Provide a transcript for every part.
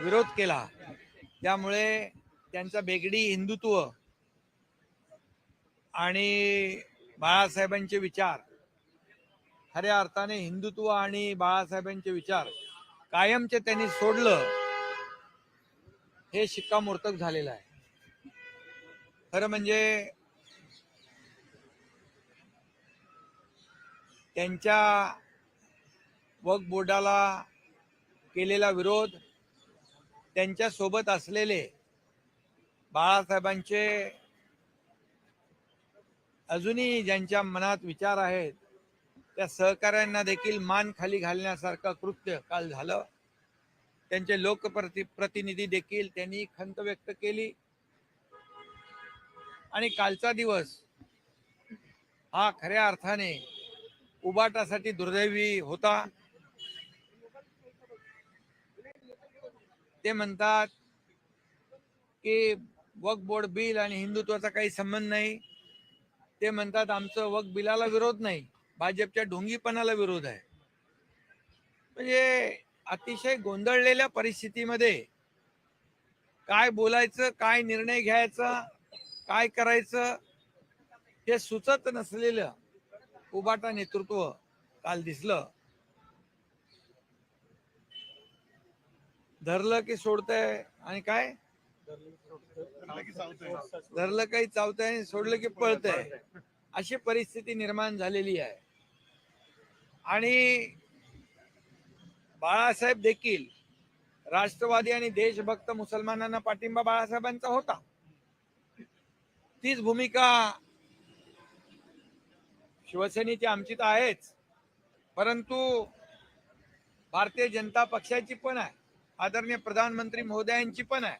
विरोध केला. त्यामुळे त्यांचा बेगडी हिंदुत्व आणि बाळासाहेबांचे विचार खऱ्या अर्थाने हिंदुत्व आणि बाळासाहेबांचे विचार कायमचे त्यांनी सोडलं हे शिक्कामोर्तक झालेलं आहे. खरं म्हणजे त्यांच्या वक बोर्डाला केलेला विरोध त्यांच्यासोबत असलेले बाळासाहेबांचे अजूनही ज्यांच्या मनात विचार आहेत त्या सहकाऱ्यांना देखील मान खाली घालण्यासारखं कृत्य काल झालं. त्यांचे लोकप्रति प्रतिनिधी देखील त्यांनी खंत व्यक्त केली. आणि कालचा दिवस हा खऱ्या अर्थाने उबाटासाठी दुर्दैवी होता. ते म्हणतात की वक बोर्ड बिल आणि हिंदुत्वाचा काही संबंध नाही. ते म्हणतात आमचं वक बिलाला विरोध नाही. भाजपच्या ढोंगीपणाला विरोध आहे. म्हणजे अतिशय गोंधळलेल्या परिस्थितीमध्ये काय बोलायचं काय निर्णय घ्यायचा काय करायचं हे सुचत नसलेलं उबाटा नेतृत्व काल दिसलं. धरलं की सोडतंय आणि काय? धरलं काही चावतंय आणि सोडलं की पळतंय. अशी परिस्थिती निर्माण झालेली आहे. आणि बाळासाहेब देखील राष्ट्रवादी आणि देशभक्त मुसलमानांना पाठिंबा बाळासाहेबांचा होता. तीच भूमिका शिवसेनेची आमची तर आहेच. परंतु भारतीय जनता पक्षाची पण आहे. आदरणीय प्रधानमंत्री महोदयांची पण आहे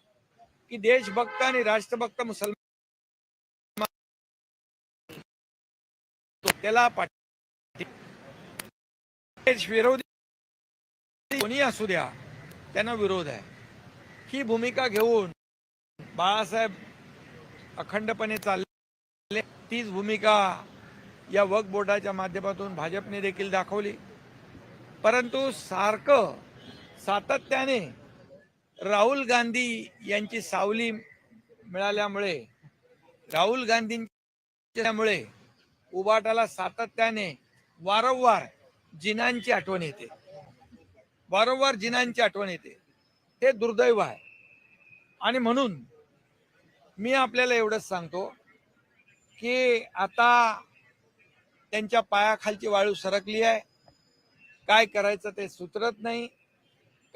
की देशभक्त आणि राष्ट्रभक्त मुसलमान त्याला देश विरोधी कोणी असू द्या त्यांना विरोध आहे. ही भूमिका घेऊन बाळासाहेब अखंडपणे चालले. तीच भूमिका या वक बोर्डाच्या माध्यमातून भाजपने देखील दाखवली. परंतु सारखं सातत्याने राहुल गांधी यांची सावली मिळाल्यामुळे राहुल गांधींच्यामुळे उबाटाला सातत्याने वारंवार जिनांची आठवण येते. वारंवार जिनांची आठवण येते. हे दुर्दैव आहे. आणि म्हणून मी आपल्याला एवढंच सांगतो की आता त्यांच्या पायाखालची वाळू सरकली आहे. काय करायचं ते सुचरत नाही.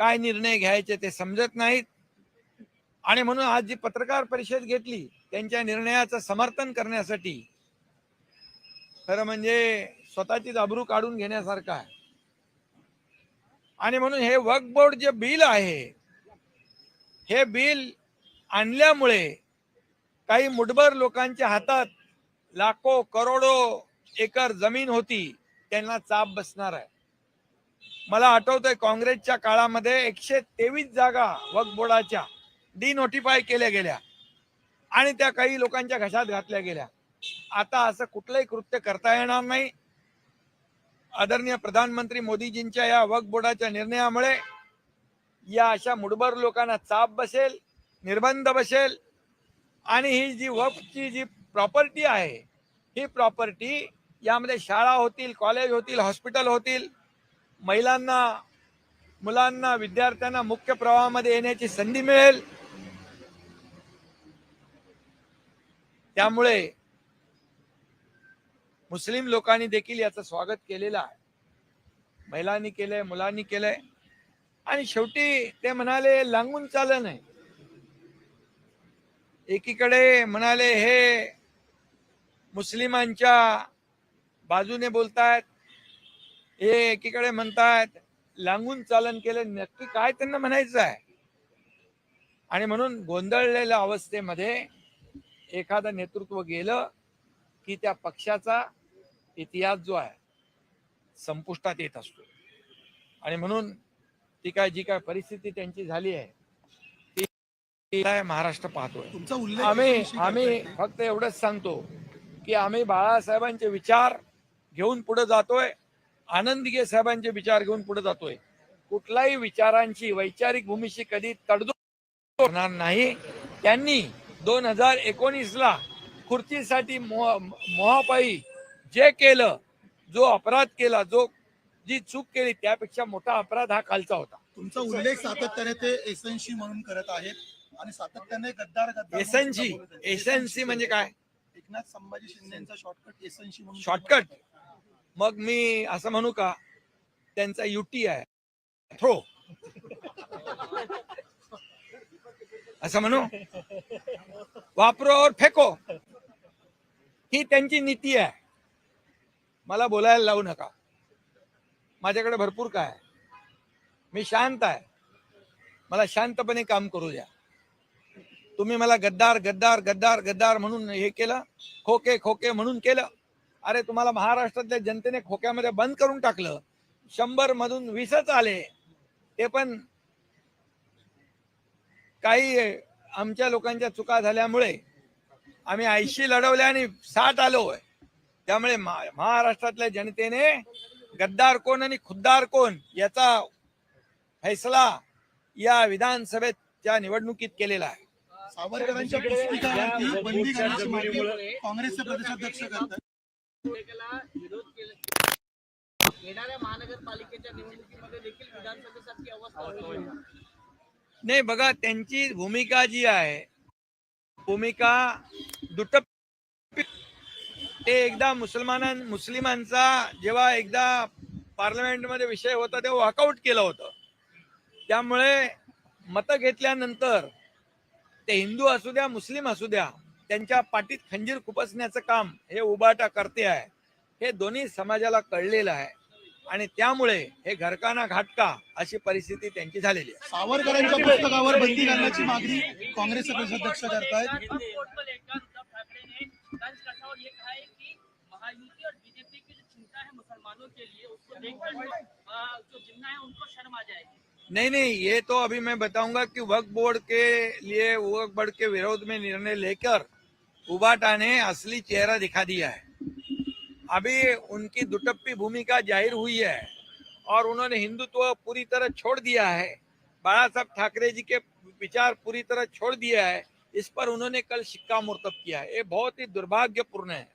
काय निर्णय घ्यायचे ते समजत नाहीत. आणि म्हणून आज जी पत्रकार परिषद घेतली त्यांच्या निर्णयाचं समर्थन करण्यासाठी खरं म्हणजे स्वतःची अब्रू काढून घेण्यासारखं आहे. आणि म्हणून हे वक्फ बोर्ड जे बिल आहे हे बिल आणल्यामुळे काही मुठभर लोकांच्या हातात लाखो करोडो एकर जमीन होती त्यांना चाप बसणार आहे. मला आठवतोय काँग्रेसच्या काळामध्ये एकशे तेवीस जागा वक्फ बोर्डाच्या डिनोटिफाय केल्या गेल्या. आणि त्या काही लोकांच्या घशात घातल्या गेल्या. आता असं कुठलंही कृत्य करता येणार नाही. आदरणीय प्रधानमंत्री मोदीजींच्या या वक्फ बोर्डाच्या निर्णयामुळे या अशा मुडबर लोकांना चाप बसेल निर्बंध बसेल. आणि ही जी वक्फची जी प्रॉपर्टी आहे ही प्रॉपर्टी यामध्ये शाळा होतील कॉलेज होतील हॉस्पिटल होतील महिलांना मुलांना विद्यार्थ्यांना मुख्य प्रवाहामध्ये येण्याची संधी मिळेल. त्यामुळे मुस्लिम लोकांनी देखील याचं स्वागत केलेलं आहे. महिलांनी केलंय मुलांनी केलंय. आणि शेवटी ते म्हणाले लांगून चाललं नाही एकीकडे म्हणाले हे मुस्लिमांच्या बाजूने बोलतायत हे एकीकडे म्हणतायत लांगून चालन केलं नक्की काय त्यांना म्हणायचं आहे? आणि म्हणून गोंधळलेल्या अवस्थेमध्ये एखादं नेतृत्व गेलं की त्या पक्षाचा इतिहास जो आहे संपुष्टात येत असतो. आणि म्हणून ती काय जी काय परिस्थिती त्यांची झाली आहे ती महाराष्ट्र पाहतोय. आम्ही आम्ही. फक्त एवढंच सांगतो की आम्ही बाळासाहेबांचे विचार घेऊन पुढे जातोय. आनंदीगे साहेबांचे विचार घेऊन पुढे जातोय. कुठल्याही विचारांची वैचारिक भूमीशी कधी तडजोड होणार नाही. त्यांनी दोन हजार एकोणीस ला खुर्चीसाठी मोह मोहापायी जे केलं जो अपराध केला जो जी चूक केली त्यापेक्षा मोठा अपराध हा कालचा होता. तुमचा उल्लेख सातत्याने ते एसएनसी म्हणून करत आहेत आणि सातत्याने गद्दार गद्दार म्हणून एसएनसी. एसएनसी म्हणजे काय? एकनाथ संभाजी शिंदेचा शॉर्टकट एसएनसी म्हणून शॉर्टकट मग मी असं म्हणू का त्यांचा युटी आहे. थ्रो. असं म्हणू? वापरो और फेको. ही त्यांची नीती आहे. मला बोलायला लावू नका. माझ्याकडे भरपूर काय आहे. मी शांत आहे. मला शांतपणे काम करू द्या. तुम्ही मला गद्दार गद्दार गद्दार गद्दार म्हणून हे केलं खोके खोके म्हणून केलं. अरे तुम्हाला महाराष्ट्रातल्या जनतेने खोक्यामध्ये बंद करून टाकलं. शंभर मधून वीसच आले. ते पण काही आमच्या लोकांच्या चुका झाल्यामुळे आम्ही ऐंशी लढवले आणि साठ आलोय त्यामुळे महाराष्ट्रातल्या जनतेने गद्दार कोण आणि खुद्दार कोण याचा फैसला या विधानसभेच्या निवडणुकीत केलेला आहे. सावरकरांच्या बंदी मागणी काँग्रेसचे प्रदेशाध्यक्ष करतात. येणाऱ्या महानगरपालिकेच्या निवडणुकीमध्ये देखील विधानसभेसारखी अवस्था नाही बघा त्यांची भूमिका जी आहे भूमिका दुटप ते एकदा मुसलमानां मुस्लिमांचा जेव्हा एकदा पार्लमेंटमध्ये विषय होता तेव्हा वॉकआउट केलं होतं. त्यामुळे मतं घेतल्यानंतर ते हिंदू असू द्या मुस्लिम असू द्या त्यांच्या पाठीत खंजीर खुपसण्याचं काम हे उबाटा करते आहे. हे दोन्ही समाजाला कळलेलं आहे. आणि त्यामुळे हे घरकाना घाटका अशी परिस्थिती त्यांची झालेली आहे. सावरकरांच्या पुस्तकावर बंदी घालण्याची मागणी काँग्रेसचे प्रदेशाध्यक्ष करतायत. नहीं नहीं ये तो अभी मैं बताऊंगा कि वक्फ बोर्ड के लिए वक्फ बोर्ड के विरोध में निर्णय लेकर उबाटा ने असली चेहरा दिखा दिया है। अभी उनकी दुटप्पी भूमिका ज़ाहिर हुई है और उन्होंने हिंदुत्व पूरी तरह छोड़ दिया है। बाला साहब ठाकरे जी के विचार पूरी तरह छोड़ दिया है। इस पर उन्होंने कल सिक्का मुर्तब किया है। ये बहुत ही दुर्भाग्यपूर्ण है।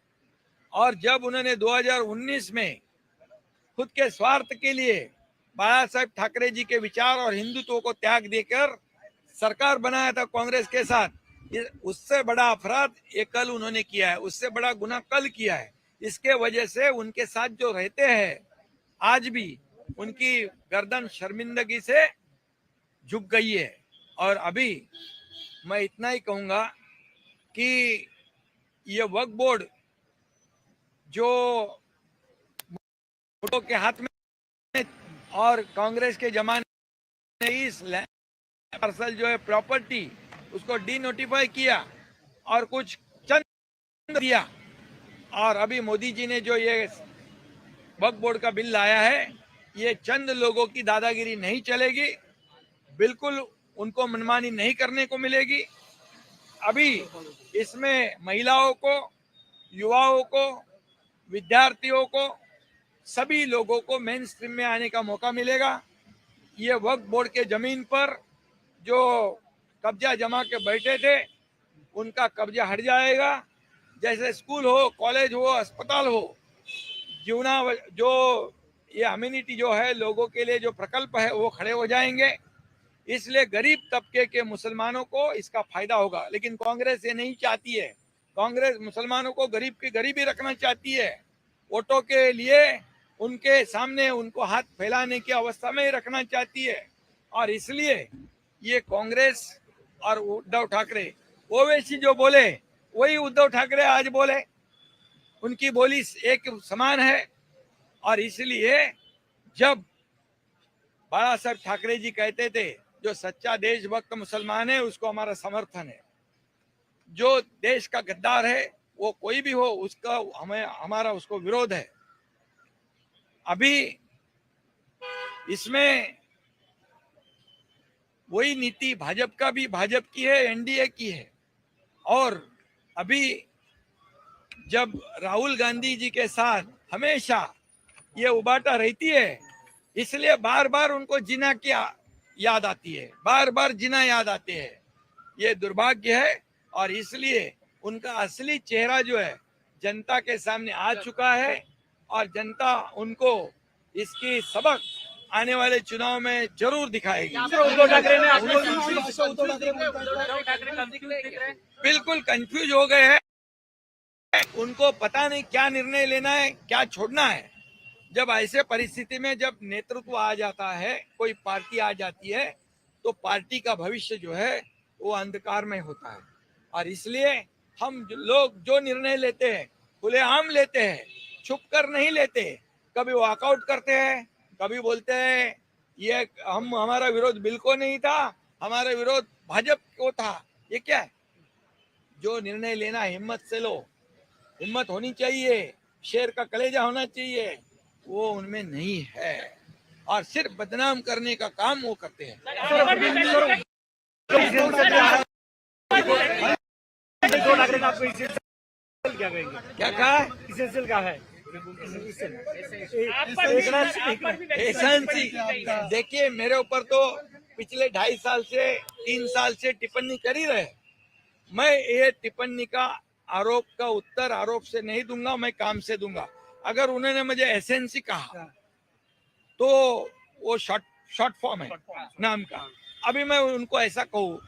और जब उन्होंने 2019 में खुद के स्वार्थ के लिए बाला साहेब ठाकरे जी के विचार और हिंदुत्व को त्याग देकर सरकार बनाया था कांग्रेस के साथ उससे बड़ा अपराध ये कल उन्होंने किया है, उससे बड़ा गुना कल किया है। इसके वजह से उनके साथ जो रहते हैं, आज भी उनकी गर्दन शर्मिंदगी से झुक गई है। और अभी मैं इतना ही कहूँगा कि ये वक्फ बोर्ड जो के हाथ में और कांग्रेस के जमाने इस पार्सल जो है प्रॉपर्टी उसको डी नोटिफाई किया और कुछ चंद दिया। और अभी मोदी जी ने जो ये वक्फ बोर्ड का बिल लाया है, ये चंद लोगों की दादागिरी नहीं चलेगी, बिल्कुल उनको मनमानी नहीं करने को मिलेगी। अभी इसमें महिलाओं को, युवाओं को, विद्यार्थियों को, सभी लोगों को मेन स्ट्रीम में आने का मौका मिलेगा। ये वक्फ बोर्ड के ज़मीन पर जो कब्जा जमा के बैठे थे, उनका कब्जा हट जाएगा। जैसे स्कूल हो, कॉलेज हो, अस्पताल हो जीवना जो ये अम्यूनिटी जो है, लोगों के लिए जो प्रकल्प है, वो खड़े हो जाएँगे। इसलिए गरीब तबके के मुसलमानों को इसका फ़ायदा होगा। लेकिन कांग्रेस ये नहीं चाहती है। कांग्रेस मुसलमानों को गरीब की गरीबी रखना चाहती है। वोटों के लिए उनके सामने उनको हाथ फैलाने की अवस्था में ही रखना चाहती है। और इसलिए ये कांग्रेस और उद्धव ठाकरे। ओवैसी जो बोले, वही उद्धव ठाकरे आज बोले। उनकी बोली एक समान है और इसलिए जब बाला साहब ठाकरे जी कहते थे, जो सच्चा देशभक्त मुसलमान है, उसको हमारा समर्थन है। जो देश का गद्दार है, वो कोई भी हो, उसका हमें, हमारा उसको विरोध है। अभी इसमें वही नीति भाजपा का भी, भाजपा की है, एनडीए की है। और अभी जब राहुल गांधी जी के साथ हमेशा ये उबाटा रहती है, इसलिए बार बार उनको जिना की याद आती है। बार बार जिना याद आते हैं। ये दुर्भाग्य है और इसलिए उनका असली चेहरा जो है, जनता के सामने आ चुका है और जनता उनको इसकी सबक आने वाले चुनाव में ज़रूर दिखाएगी। बिल्कुल कंफ्यूज हो गए हैं। उनको पता नहीं क्या निर्णय लेना है क्या छोड़ना है। जब ऐसे परिस्थिति में जब नेतृत्व आ जाता है कोई पार्टी आ जाती है तो पार्टी का भविष्य जो है वो अंधकार में होता है। और इसलिए हम जो लोग जो निर्णय लेते हैं खुलेआम लेते हैं छुप कर नहीं लेते कभी वॉकआउट करते हैं कभी बोलते हैं ये हम हमारा विरोध बिल को नहीं था हमारा विरोध भाजपा को था। ये क्या है? जो निर्णय लेना हिम्मत से लो। हिम्मत होनी चाहिए शेर का कलेजा होना चाहिए वो उनमें नहीं है। और सिर्फ़ बदनाम करने का काम वो करते हैं। क्या कहा? है। देखिए, मेरे ऊपर तो पिछले ढाई साल से, तीन साल से टिप्पणी कर ही। रहे मैं ये टिप्पणी का आरोप, का उत्तर आरोप से नहीं दूँगा, मैं काम से दूँगा। अगर उन्होंने मुझे एसेंसी कहा तो वो शॉर्ट शॉर्ट फॉर्म है, नाम का। अभी मैं उनको ऐसा कहूँ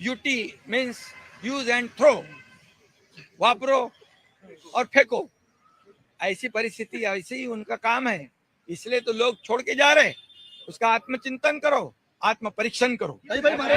UT means use and throw वापरो और फेंको। ऐसी परिस्थिति, ऐसे ही उनका काम है। इसलिए तो लोग छोड़ के जा रहे उसका आत्मचिंतन करो आत्म परीक्षण करो भाई भाई भाई